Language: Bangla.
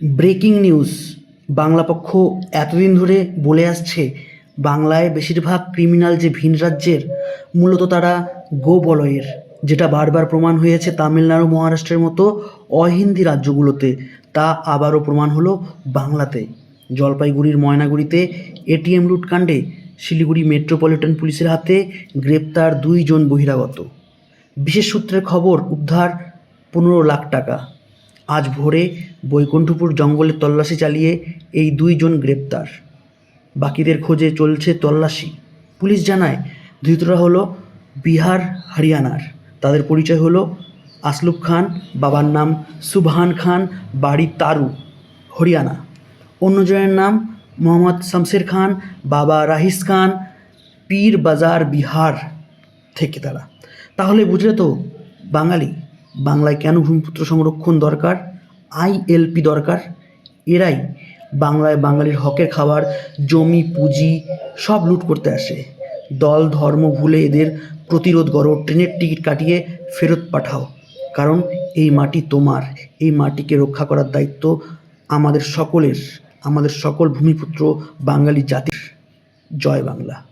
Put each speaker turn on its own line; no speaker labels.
Breaking news. বাংলা পক্ষ এতদিন ধরে বলে আসছে, বাংলায় বেশিরভাগ ক্রিমিনাল যে ভিন রাজ্যের, মূলত তারা গো বলয়ের। যেটা বারবার প্রমাণ হয়েছে তামিলনাড়ু মহারাষ্ট্রের মতো অহিন্দি রাজ্যগুলোতে। তা আবারও প্রমাণ হলো বাংলাতে। জলপাইগুড়ির ময়নাগুড়িতে এটিএম লুটকাণ্ডে শিলিগুড়ি মেট্রোপলিটন পুলিশের হাতে গ্রেপ্তার দুইজন বহিরাগত। বিশেষ সূত্রের খবর, উদ্ধার পনেরো লাখ টাকা। আজ ভোরে বৈকুণ্ঠপুর জঙ্গলে তল্লাশি চালিয়ে এই দুইজন গ্রেপ্তার। বাকিদের খোঁজে চলছে তল্লাশি। পুলিশ জানায়, ধৃতরা হলো বিহার হরিয়ানার। তাদের পরিচয় হলো আসলুব খান, বাবার নাম সুবহান খান, বাড়ি তারু, হরিয়ানা। অন্যজনের নাম মোহাম্মদ শামশের খান, বাবা রাহিস খান, পীর বাজার বিহার থেকে তারা। তাহলে বুঝলে তো, বাঙালি বাংলায় কেন ভূমিপুত্র সংরক্ষণ দরকার? আইএলপি দরকার। এরাই বাংলায় বাঙালির হকের খাবার, জমি, পুঁজি সব লুট করতে আসে। দল, ধর্ম ভুলে এদের প্রতিরোধ করো, ট্রেনের টিকিট কাটিয়ে ফেরত পাঠাও। কারণ এই মাটি তোমার, এই মাটিকে রক্ষা করার দায়িত্ব আমাদের সকলের, আমাদের সকল ভূমিপুত্র বাঙালি জাতির। জয় বাংলা।